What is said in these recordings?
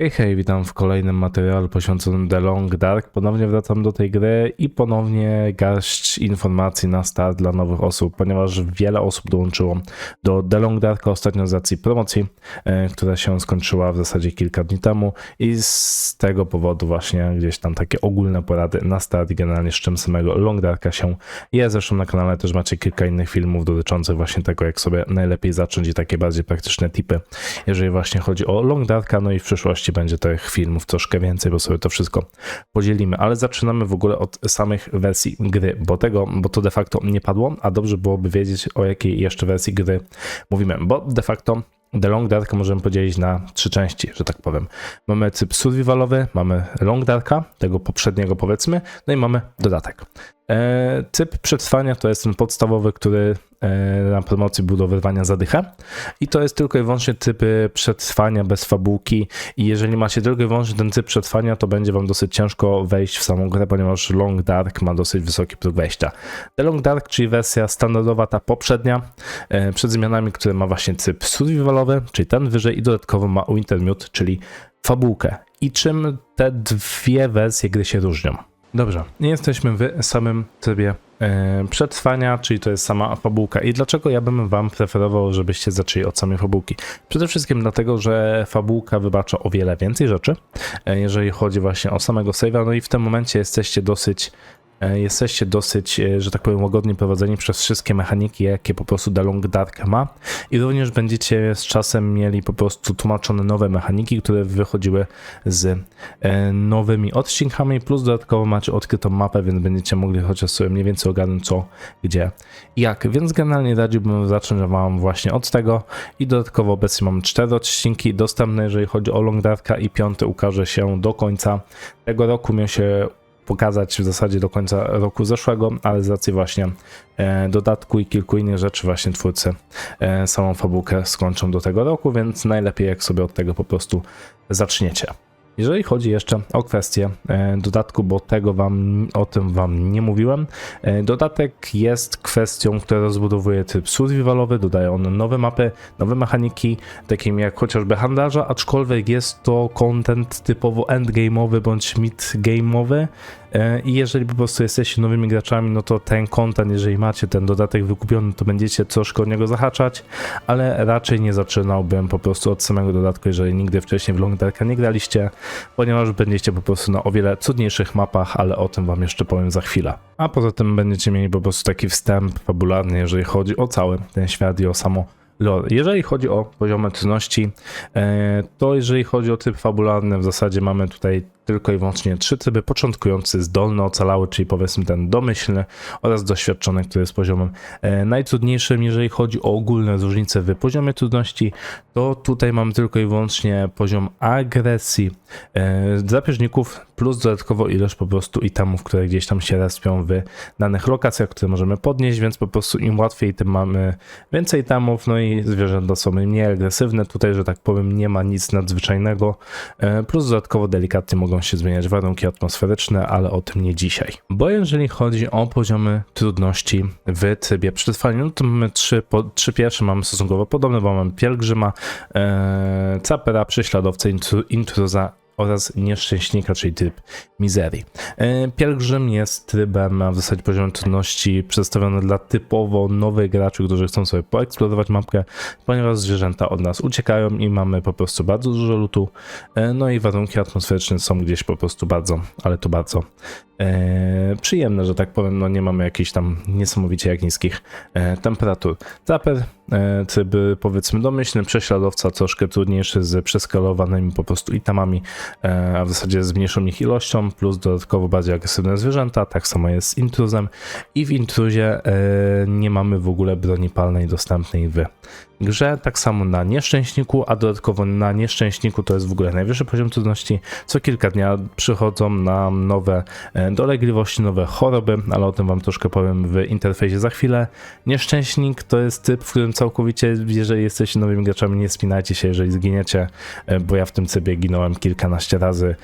Hej, hej, witam w kolejnym materiale poświęconym The Long Dark. Ponownie wracam do tej gry i ponownie garść informacji na start dla nowych osób, ponieważ wiele osób dołączyło do The Long Dark ostatnio z racji promocji, e, która się skończyła w zasadzie kilka dni temu i z tego powodu właśnie gdzieś tam takie ogólne porady na start generalnie z czym samego Long Darka się je. Zresztą na kanale też macie kilka innych filmów dotyczących właśnie tego, jak sobie najlepiej zacząć i takie bardziej praktyczne tipy, jeżeli właśnie chodzi o Long Darka, no i w przyszłości będzie tych filmów troszkę więcej, bo sobie to wszystko podzielimy, ale zaczynamy w ogóle od samych wersji gry, bo tego, bo to de facto nie padło, a dobrze byłoby wiedzieć o jakiej jeszcze wersji gry mówimy, bo de facto The Long Dark możemy podzielić na trzy części, że tak powiem. Mamy typ survivalowy, mamy Long Darka, tego poprzedniego powiedzmy, no i mamy dodatek. E, typ przetrwania to jest ten podstawowy, który e, na promocji budowywania zadycha i to jest tylko i wyłącznie typy przetrwania bez fabułki i jeżeli macie tylko i wyłącznie ten typ przetrwania, to będzie wam dosyć ciężko wejść w samą grę, ponieważ Long Dark ma dosyć wysoki próg wejścia. The Long Dark, czyli wersja standardowa, ta poprzednia, e, przed zmianami, które ma właśnie typ survivalowy, czyli ten wyżej i dodatkowo ma Wintermute, czyli fabułkę. I czym te dwie wersje gry się różnią? Dobrze, nie jesteśmy w samym trybie e, przetrwania, czyli to jest sama fabułka. I dlaczego ja bym wam preferował, żebyście zaczęli od samej fabułki? Przede wszystkim dlatego, że fabułka wybacza o wiele więcej rzeczy, e, jeżeli chodzi właśnie o samego save'a, no i w tym momencie jesteście dosyć Jesteście dosyć, e, że tak powiem, łagodnie prowadzeni przez wszystkie mechaniki, jakie po prostu The Long Dark ma. I również będziecie z czasem mieli po prostu tłumaczone nowe mechaniki, które wychodziły z e, nowymi odcinkami, plus dodatkowo macie odkrytą mapę, więc będziecie mogli chociaż sobie mniej więcej ogarnąć co, gdzie, jak. Więc generalnie radziłbym zacząć wam właśnie od tego i dodatkowo obecnie mamy cztery odcinki dostępne, jeżeli chodzi o Long Darka i piąty ukaże się do końca tego roku. Miał się pokazać w zasadzie do końca roku zeszłego, ale z racji właśnie e, dodatku i kilku innych rzeczy właśnie twórcy e, samą fabułkę skończą do tego roku, więc najlepiej jak sobie od tego po prostu zaczniecie. Jeżeli chodzi jeszcze o kwestię e, dodatku, bo tego wam, o tym wam nie mówiłem, e, dodatek jest kwestią, która rozbudowuje typ survivalowy, dodaje on nowe mapy, nowe mechaniki, takim jak chociażby handlarza, aczkolwiek jest to content typowo endgame'owy bądź mid-game'owy i jeżeli po prostu jesteście nowymi graczami, no to ten content, jeżeli macie ten dodatek wykupiony, to będziecie troszkę o niego zahaczać, ale raczej nie zaczynałbym po prostu od samego dodatku, jeżeli nigdy wcześniej w Long Darka nie graliście, ponieważ będziecie po prostu na o wiele cudniejszych mapach, ale o tym wam jeszcze powiem za chwilę. A poza tym będziecie mieli po prostu taki wstęp fabularny, jeżeli chodzi o cały ten świat i o samo lore. Jeżeli chodzi o poziomy trudności, e, to jeżeli chodzi o typ fabularny, w zasadzie mamy tutaj tylko i wyłącznie trzy tryby początkujący, zdolny, ocalały, czyli powiedzmy ten domyślny oraz doświadczony, który jest poziomem e, najtrudniejszym. Jeżeli chodzi o ogólne różnice w poziomie trudności, to tutaj mamy tylko i wyłącznie poziom agresji e, drapieżników plus dodatkowo ilość po prostu itemów, które gdzieś tam się respią w danych lokacjach, które możemy podnieść, więc po prostu im łatwiej, tym mamy więcej itemów, no i zwierzęta są mniej agresywne. Tutaj, że tak powiem, nie ma nic nadzwyczajnego, e, plus dodatkowo delikatnie mogą się zmieniać warunki atmosferyczne, ale o tym nie dzisiaj. Bo jeżeli chodzi o poziomy trudności w trybie przetrwania, no to mamy trzy, po, trzy pierwsze mamy stosunkowo podobne, bo mamy pielgrzyma, e, capera, prześladowcę, intru, intruza oraz nieszczęśnika, czyli tryb mizerii. E, Pielgrzym jest trybem, w zasadzie poziom trudności przedstawiony dla typowo nowych graczy, którzy chcą sobie poeksplorować mapkę, ponieważ zwierzęta od nas uciekają i mamy po prostu bardzo dużo lutu, e, no i warunki atmosferyczne są gdzieś po prostu bardzo, ale to bardzo przyjemne, że tak powiem, no nie mamy jakichś tam niesamowicie jak niskich e, temperatur. Trapper, e, tryb powiedzmy domyślny, prześladowca troszkę trudniejszy z przeskalowanymi po prostu itemami, e, a w zasadzie z mniejszą ich ilością, plus dodatkowo bardziej agresywne zwierzęta, tak samo jest z intruzem i w intruzie e, nie mamy w ogóle broni palnej dostępnej w grze, tak samo na nieszczęśniku, a dodatkowo na nieszczęśniku to jest w ogóle najwyższy poziom trudności. Co kilka dnia przychodzą nam nowe e, dolegliwości, nowe choroby, ale o tym wam troszkę powiem w interfejsie za chwilę. Nieszczęśnik to jest typ, w którym całkowicie, jeżeli jesteście nowymi graczami, nie spinajcie się, jeżeli zginiecie, e, bo ja w tym trybie ginąłem kilkanaście razy,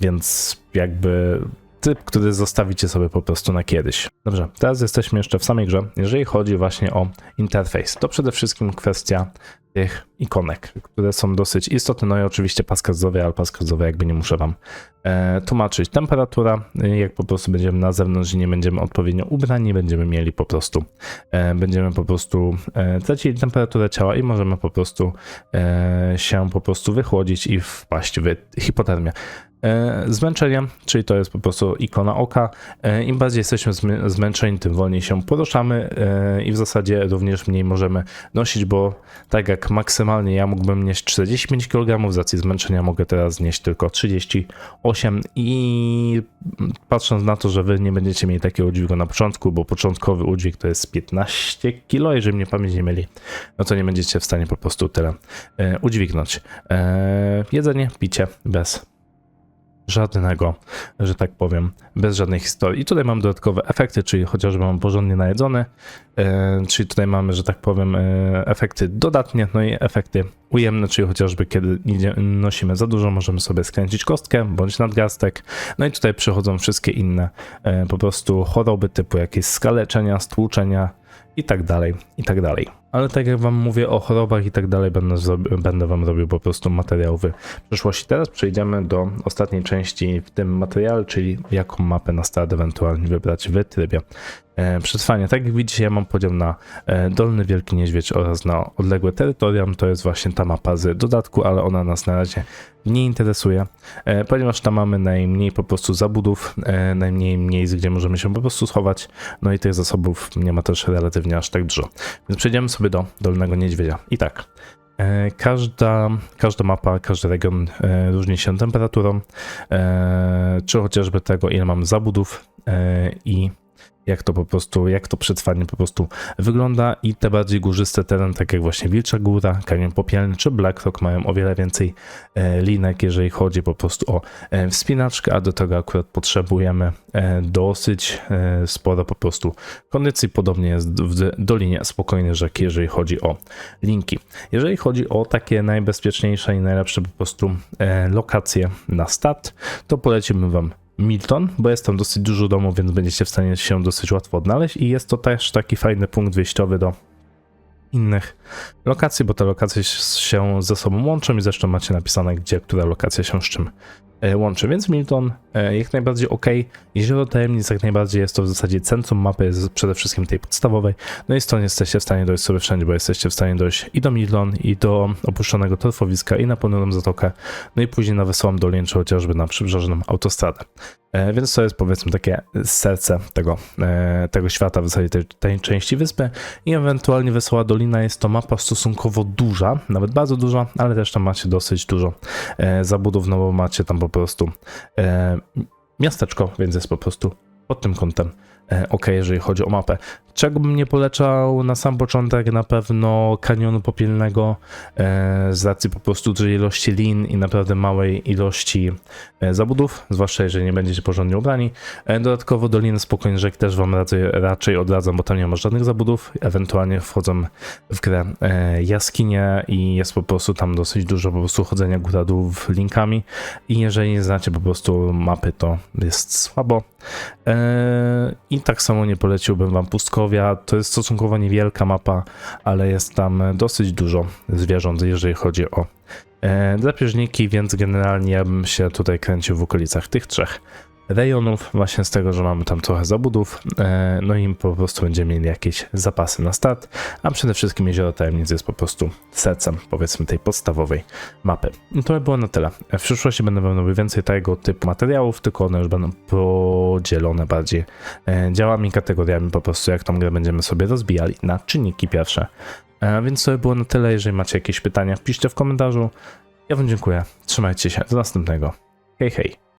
więc jakby typ, który zostawicie sobie po prostu na kiedyś. Dobrze, teraz jesteśmy jeszcze w samej grze. Jeżeli chodzi właśnie o interfejs, to przede wszystkim kwestia tych ikonek, które są dosyć istotne, no i oczywiście pas gazowy, ale pas gazowy jakby nie muszę wam e, tłumaczyć. Temperatura, e, jak po prostu będziemy na zewnątrz i nie będziemy odpowiednio ubrani, będziemy mieli po prostu, e, będziemy po prostu e, tracili temperaturę ciała i możemy po prostu e, się po prostu wychłodzić i wpaść w hipotermię. E, Zmęczenie, czyli to jest po prostu ikona oka. E, Im bardziej jesteśmy zmę- zmęczeni, tym wolniej się poruszamy e, i w zasadzie również mniej możemy nosić, bo tak jak maksymalnie ja mógłbym nieść 45 kg, z racji zmęczenia mogę teraz nieść tylko 38 i patrząc na to, że wy nie będziecie mieli takiego udźwigu na początku, bo początkowy udźwig to jest 15 kg, jeżeli mnie pamięć nie myli, no to nie będziecie w stanie po prostu tyle udźwignąć. Jedzenie, picie bez żadnego, że tak powiem, bez żadnej historii. I tutaj mam dodatkowe efekty, czyli chociażby mam porządnie najedzony, e, czyli tutaj mamy, że tak powiem, e, efekty dodatnie, no i efekty ujemne, czyli chociażby kiedy nosimy za dużo, możemy sobie skręcić kostkę bądź nadgarstek. No i tutaj przychodzą wszystkie inne e, po prostu choroby typu jakieś skaleczenia, stłuczenia i tak dalej, i tak dalej. Ale tak jak wam mówię o chorobach i tak dalej, będę, będę wam robił po prostu materiał w przyszłości. Teraz przejdziemy do ostatniej części w tym materiale, czyli jaką mapę na start ewentualnie wybrać w trybie e, przetrwania. Tak jak widzicie, ja mam podział na e, Dolny Wielki Niedźwiedź oraz na odległe terytorium. To jest właśnie ta mapa z dodatku, ale ona nas na razie nie interesuje, e, ponieważ tam mamy najmniej po prostu zabudów, e, najmniej miejsc, gdzie możemy się po prostu schować, no i tych zasobów nie ma też relatywnie aż tak dużo. Więc przejdziemy sobie do Dolnego Niedźwiedzia. I tak, e, każda, każda mapa, każdy region różni się temperaturą, czy chociażby tego, ile mamy zabudów i jak to po prostu, jak to przetrwanie po prostu wygląda i te bardziej górzyste tereny, tak jak właśnie Wilcza Góra, Kanion Popielny czy Blackrock mają o wiele więcej e, linek, jeżeli chodzi po prostu o e, wspinaczkę, a do tego akurat potrzebujemy e, dosyć sporo po prostu kondycji. Podobnie jest w Dolinie Spokojnej Rzeki, jeżeli chodzi o linki. Jeżeli chodzi o takie najbezpieczniejsze i najlepsze po prostu lokacje na start, to polecimy Wam Milton, bo jest tam dosyć dużo domów, więc będziecie w stanie się dosyć łatwo odnaleźć. I jest to też taki fajny punkt wyjściowy do innych lokacji, bo te lokacje się ze sobą łączą i zresztą macie napisane, gdzie która lokacja się z czym łączy, więc Milton e, jak najbardziej ok. Jezioro Tajemnic jak najbardziej jest to w zasadzie centrum mapy, z- przede wszystkim tej podstawowej, no i stąd jesteście w stanie dojść sobie wszędzie, bo jesteście w stanie dojść i do Milton, i do opuszczonego torfowiska, i na Ponurą Zatokę, no i później na Wesołą Dolinę, czy chociażby na przybrzeżną autostradę. E, Więc to jest powiedzmy takie serce tego, e, tego świata, w zasadzie tej, tej części wyspy. I ewentualnie Wesoła Dolina jest to mapa stosunkowo duża, nawet bardzo duża, ale też tam macie dosyć dużo e, zabudów, no bo macie tam po prostu e, miasteczko, więc jest po prostu pod tym kątem ok, jeżeli chodzi o mapę. Czego bym nie polecał na sam początek? Na pewno kanionu popielnego e, z racji po prostu dużej ilości lin i naprawdę małej ilości e, zabudów, zwłaszcza jeżeli nie będziecie porządnie ubrani. E, dodatkowo Doliny Spokojnej Rzek też wam raczej, raczej odradzam, bo tam nie ma żadnych zabudów. Ewentualnie wchodzą w grę e, jaskinie i jest po prostu tam dosyć dużo po prostu chodzenia góra dół linkami i jeżeli nie znacie po prostu mapy, to jest słabo. E, I tak samo nie poleciłbym wam Pustkowia. To jest stosunkowo niewielka mapa, ale jest tam dosyć dużo zwierząt, jeżeli chodzi o e, drapieżniki, więc generalnie ja bym się tutaj kręcił w okolicach tych trzech rejonów, właśnie z tego, że mamy tam trochę zabudów, e, no i po prostu będziemy mieli jakieś zapasy na start, a przede wszystkim Jezioro Tajemnic jest po prostu sercem, powiedzmy, tej podstawowej mapy. I to by było na tyle. W przyszłości będę wam robił więcej tego typu materiałów, tylko one już będą podzielone bardziej e, działami, kategoriami, po prostu jak tą grę będziemy sobie rozbijali na czynniki pierwsze. E, Więc to by było na tyle. Jeżeli macie jakieś pytania, piszcie w komentarzu. Ja wam dziękuję. Trzymajcie się. Do następnego. Hej, hej.